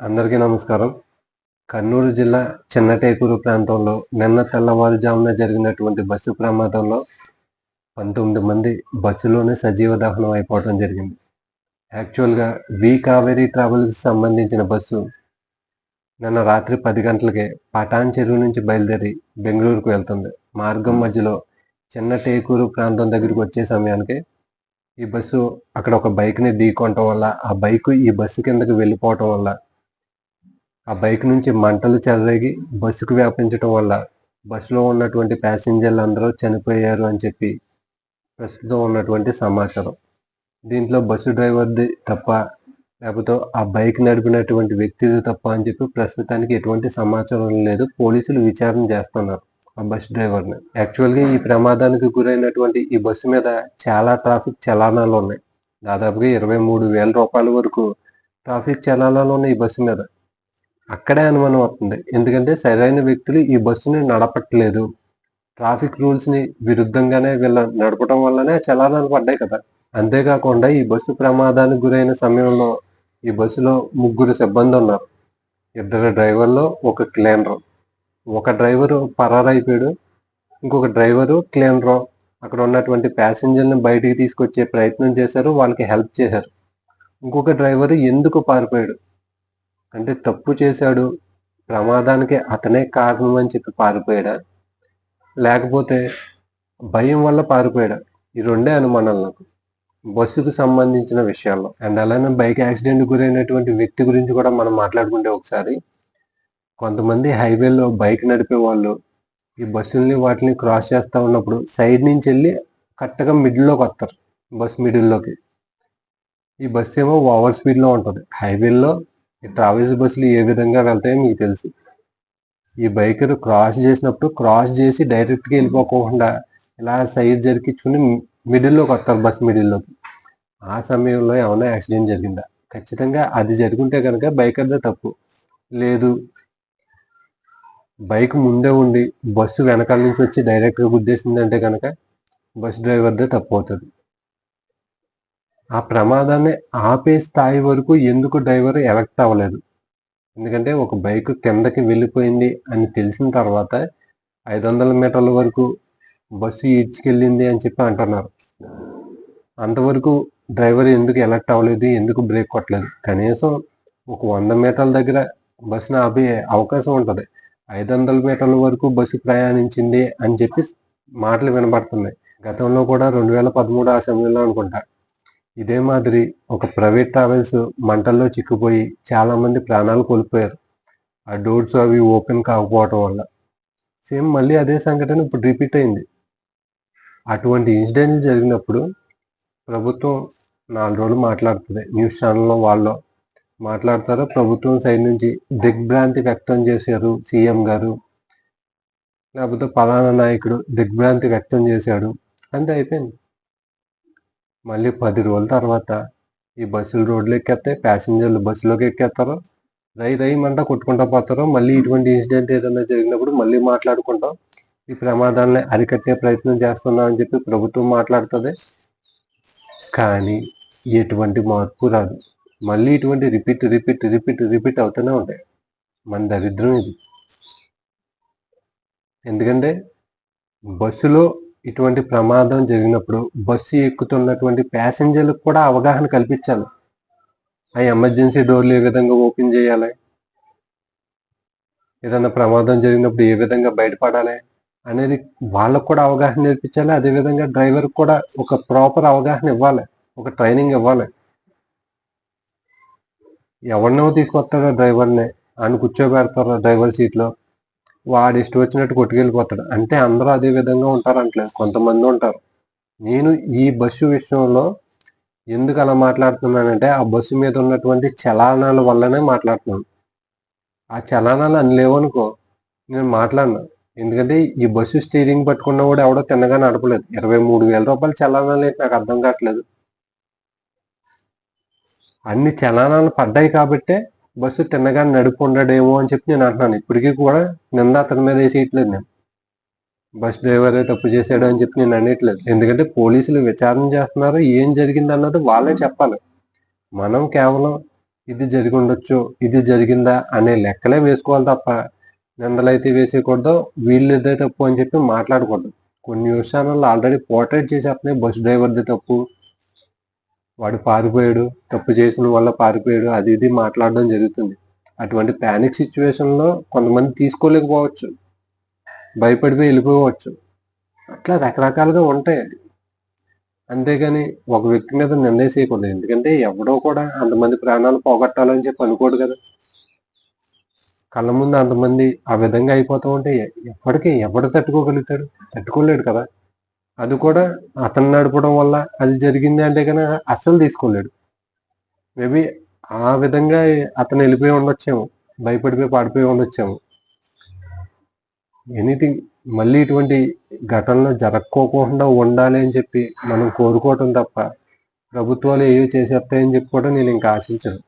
అందరికీ నమస్కారం. కర్నూలు జిల్లా చిన్నటేకూరు ప్రాంతంలో నిన్న తెల్లవారుజామున జరిగినటువంటి బస్సు ప్రమాదంలో పంతొమ్మిది మంది బస్సులోనే సజీవ దహనం అయిపోవడం జరిగింది. యాక్చువల్గా వి కావేరీ ట్రావెల్కి సంబంధించిన బస్సు నిన్న రాత్రి పది గంటలకే పటాన్ చెరువు నుంచి బయలుదేరి బెంగళూరుకు వెళ్తుంది. మార్గం మధ్యలో చిన్న టేకూరు ప్రాంతం దగ్గరికి వచ్చే సమయానికి ఈ బస్సు అక్కడ ఒక బైక్ని ఢీకొనటం వల్ల ఆ బైక్ ఈ బస్సు కిందకి వెళ్ళిపోవటం వల్ల ఆ బైక్ నుంచి మంటలు చెలరేగి బస్సుకు వ్యాపించడం వల్ల బస్సులో ఉన్నటువంటి ప్యాసింజర్లు అందరూ చనిపోయారు అని చెప్పి ప్రస్తుతం ఉన్నటువంటి సమాచారం. దీంట్లో బస్సు డ్రైవర్ది తప్ప లేకపోతే ఆ బైక్ నడిపినటువంటి వ్యక్తిది తప్ప అని చెప్పి ప్రస్తుతానికి ఎటువంటి సమాచారం లేదు. పోలీసులు విచారణ చేస్తున్నారు ఆ బస్ డ్రైవర్ని. యాక్చువల్గా ఈ ప్రమాదానికి గురైనటువంటి ఈ బస్సు మీద చాలా ట్రాఫిక్ చలానాలు ఉన్నాయి దాదాపుగా ఇరవై మూడు వేల రూపాయల వరకు ట్రాఫిక్ చలానాలు ఉన్నాయి ఈ బస్సు మీద. అక్కడే అనుమానం వస్తుంది. ఎందుకంటే సరైన వ్యక్తులు ఈ బస్సుని నడపట్లేదు. ట్రాఫిక్ రూల్స్ని విరుద్ధంగానే వీళ్ళ నడపడం వల్లనే చలానాలు పడ్డాయి కదా. అంతేకాకుండా ఈ బస్సు ప్రమాదానికి గురైన సమయంలో ఈ బస్సులో ముగ్గురు సిబ్బంది ఉన్నారు. ఇద్దరు డ్రైవర్లో ఒక క్లీనర్. ఒక డ్రైవరు పరారైపోయాడు ఇంకొక డ్రైవరు క్లీనర్. అక్కడ ఉన్నటువంటి ప్యాసింజర్ని బయటికి తీసుకొచ్చే ప్రయత్నం చేశారు. వాళ్ళకి హెల్ప్ చేశారు. ఇంకొక డ్రైవరు ఎందుకు పారిపోయాడు? అంటే తప్పు చేశాడు ప్రమాదానికి అతనే కారణం అని చెప్పి పారిపోయాడా? లేకపోతే భయం వల్ల పారిపోయాడా? ఈ రెండే అనుమానాలు నాకు. బస్సుకు సంబంధించిన విషయాల్లో. అండ్ అలానే బైక్ యాక్సిడెంట్ గురైనటువంటి వ్యక్తి గురించి కూడా మనం మాట్లాడుకుంటే ఒకసారి కొంతమంది హైవేలో బైక్ నడిపే వాళ్ళు ఈ బస్సుల్ని వాటిని క్రాస్ చేస్తూ ఉన్నప్పుడు సైడ్ నుంచి వెళ్ళి కరెక్ట్గా మిడిల్లోకి వస్తారు. బస్ మిడిల్లోకి. ఈ బస్సు ఏమో ఓవర్ స్పీడ్లో ఉంటుంది. హైవేలో ఈ ట్రావెల్స్ బస్సులు ఏ విధంగా వెళ్తాయో మీకు తెలుసు. ఈ బైకర్ క్రాస్ చేసినప్పుడు క్రాస్ చేసి డైరెక్ట్గా వెళ్ళిపోకుండా ఇలా సైడ్ జరిగించుకుని మిడిల్లోకి వస్తారు బస్ మిడిల్లోకి ఆ సమయంలో ఏమైనా యాక్సిడెంట్ జరిగిందా? ఖచ్చితంగా అది జరుగుంటే కనుక బైకర్దే తప్పు. లేదు. బైక్ ముందే ఉండి బస్సు వెనకాల నుంచి వచ్చి డైరెక్ట్గా గుద్దేసిందంటే కనుక బస్ డ్రైవర్దే తప్పు అవుతుంది. ఆ ప్రమాదాన్ని ఆపే స్థాయి వరకు ఎందుకు డ్రైవర్ ఎలక్ట్ అవ్వలేదు? ఎందుకంటే ఒక బైక్ కిందకి వెళ్ళిపోయింది అని తెలిసిన తర్వాత ఐదు వందల మీటర్ల వరకు బస్సు ఈడ్చుకెళ్ళింది అని చెప్పి అంటున్నారు. అంతవరకు డ్రైవర్ ఎందుకు ఎలక్ట్ అవ్వలేదు ఎందుకు బ్రేక్ కొట్టలేదు? కనీసం ఒక వంద మీటర్ల దగ్గర బస్సును ఆపే అవకాశం ఉంటుంది. ఐదు వందల మీటర్ల వరకు బస్సు ప్రయాణించింది అని చెప్పి మాటలు వినబడుతున్నాయి. గతంలో కూడా రెండు వేల పదమూడు ఆ సమయంలో అనుకుంటా ఇదే మాదిరి ఒక ప్రైవేట్ ట్రావెల్స్ మంటల్లో చిక్కుపోయి చాలామంది ప్రాణాలు కోల్పోయారు. ఆ డోర్స్ అవి ఓపెన్ కాకపోవటం వల్ల. సేమ్ మళ్ళీ అదే సంఘటన ఇప్పుడు రిపీట్ అయింది. అటువంటి ఇన్సిడెంట్లు జరిగినప్పుడు ప్రభుత్వం నాలుగు రోజులు మాట్లాడుతుంది. న్యూస్ ఛానల్లో వాళ్ళు మాట్లాడతారు. ప్రభుత్వం సైడ్ నుంచి దిగ్భ్రాంతి వ్యక్తం చేశారు సీఎం గారు. లేకపోతే పలానా నాయకుడు దిగ్భ్రాంతి వ్యక్తం చేశాడు. అంతే అయిపోయింది. మళ్ళీ పది రోజుల తర్వాత ఈ బస్సులు రోడ్లు ఎక్కేస్తాయి ప్యాసింజర్లు బస్సులోకి ఎక్కేస్తారు రై రయ్యమంట కొట్టుకుంటా పోతారు మళ్ళీ ఇటువంటి ఇన్సిడెంట్ ఏదైనా జరిగినప్పుడు మళ్ళీ మాట్లాడుకుంటాం. ఈ ప్రమాదాన్ని అరికట్టే ప్రయత్నం చేస్తున్నాం అని చెప్పి ప్రభుత్వం మాట్లాడుతుంది. కానీ ఎటువంటి మార్పు రాదు. మళ్ళీ ఇటువంటి రిపీట్ రిపీట్ రిపీట్ రిపీట్ అవుతూనే ఉంటాయి. మన దరిద్రం ఇది. ఎందుకంటే బస్సులో ఇటువంటి ప్రమాదం జరిగినప్పుడు బస్సు ఎక్కుతున్నటువంటి ప్యాసింజర్లకు కూడా అవగాహన కల్పించాలి. ఆ ఎమర్జెన్సీ డోర్లు ఏ విధంగా ఓపెన్ చేయాలి? ఏదైనా ప్రమాదం జరిగినప్పుడు ఏ విధంగా బయటపడాలి అనేది వాళ్ళకు కూడా అవగాహన నేర్పించాలి. అదేవిధంగా డ్రైవర్కి కూడా ఒక ప్రాపర్ అవగాహన ఇవ్వాలి ఒక ట్రైనింగ్ ఇవ్వాలి. ఎవరినో తీసుకొస్తాడో డ్రైవర్ని ఆయన కూర్చోబెడతారు డ్రైవర్ సీట్లో. వాడు ఇష్టం వచ్చినట్టు కొట్టుకెళ్ళిపోతాడు. అంటే అందరూ అదే విధంగా ఉంటారు అంటలేదు కొంతమంది ఉంటారు. నేను ఈ బస్సు విషయంలో ఎందుకు అలా మాట్లాడుతున్నానంటే ఆ బస్సు మీద ఉన్నటువంటి చలానాల వల్లనే మాట్లాడుతున్నాను. ఆ చలానాలు అని లేవనుకో నేను మాట్లాడను. ఎందుకంటే ఈ బస్సు స్టీరింగ్ పట్టుకున్న కూడా ఎవడో తిన్నగా నడపలేదు. ఇరవై మూడు వేల రూపాయలు చలానాలు ఏంటి నాకు అర్థం కావట్లేదు. అన్ని చలానాలు పడ్డాయి కాబట్టే బస్సు తిన్నగా నడుపు ఉండడేమో అని చెప్పి నేను అంటున్నాను. ఇప్పటికీ కూడా నింద అతని మీద వేసేయట్లేదు నేను. బస్ డ్రైవరే తప్పు చేశాడు అని చెప్పి నేను అనట్లేదు. ఎందుకంటే పోలీసులు విచారణ చేస్తున్నారు. ఏం జరిగింది అన్నది వాళ్ళే చెప్పాలి. మనం కేవలం ఇది జరిగి ఉండొచ్చు ఇది జరిగిందా అనే లెక్కలే వేసుకోవాలి తప్ప నిందలైతే వేసేయకూడదు వీళ్ళు ఇదే తప్పు అని చెప్పి మాట్లాడకూడదు. కొన్ని న్యూస్ ఛానళ్ళు ఆల్రెడీ పోర్ట్రేట్ చేసేస్తున్నాయి బస్ డ్రైవర్ది తప్పు వాడు పారిపోయాడు తప్పు చేసిన వల్ల పారిపోయాడు అది ఇది మాట్లాడడం జరుగుతుంది. అటువంటి ప్యానిక్ సిచ్యువేషన్లో కొంతమంది తీసుకోలేకపోవచ్చు. భయపడిపోయి వెళ్ళిపోవచ్చు. అట్లా రకరకాలుగా ఉంటాయి అది అంతేగాని ఒక వ్యక్తి మీద నిందేసేయకూడదు ఎందుకంటే ఎవడో కూడా అంతమంది ప్రాణాలు పోగొట్టాలని చెప్పి అనుకోడు కదా. కళ్ళ ముందు అంతమంది ఆ విధంగా అయిపోతూ ఉంటే ఎప్పటికీ ఎవడు తట్టుకోగలుగుతాడు? తట్టుకోలేడు కదా. అది కూడా అతను నడపడం వల్ల అది జరిగింది అంటే కనుక అస్సలు తీసుకోలేడు. మేబీ ఆ విధంగా అతను వెళ్ళిపోయి ఉండొచ్చేమో భయపడిపోయి పాడిపోయి ఉండొచ్చేమో. ఎనీథింగ్ మళ్ళీ ఇటువంటి ఘటనలు జరక్కోకుండా ఉండాలి అని చెప్పి మనం కోరుకోవటం తప్ప ప్రభుత్వాలు ఏవి చేసేస్తాయని చెప్పి కూడా నేను ఇంకా ఆశించను.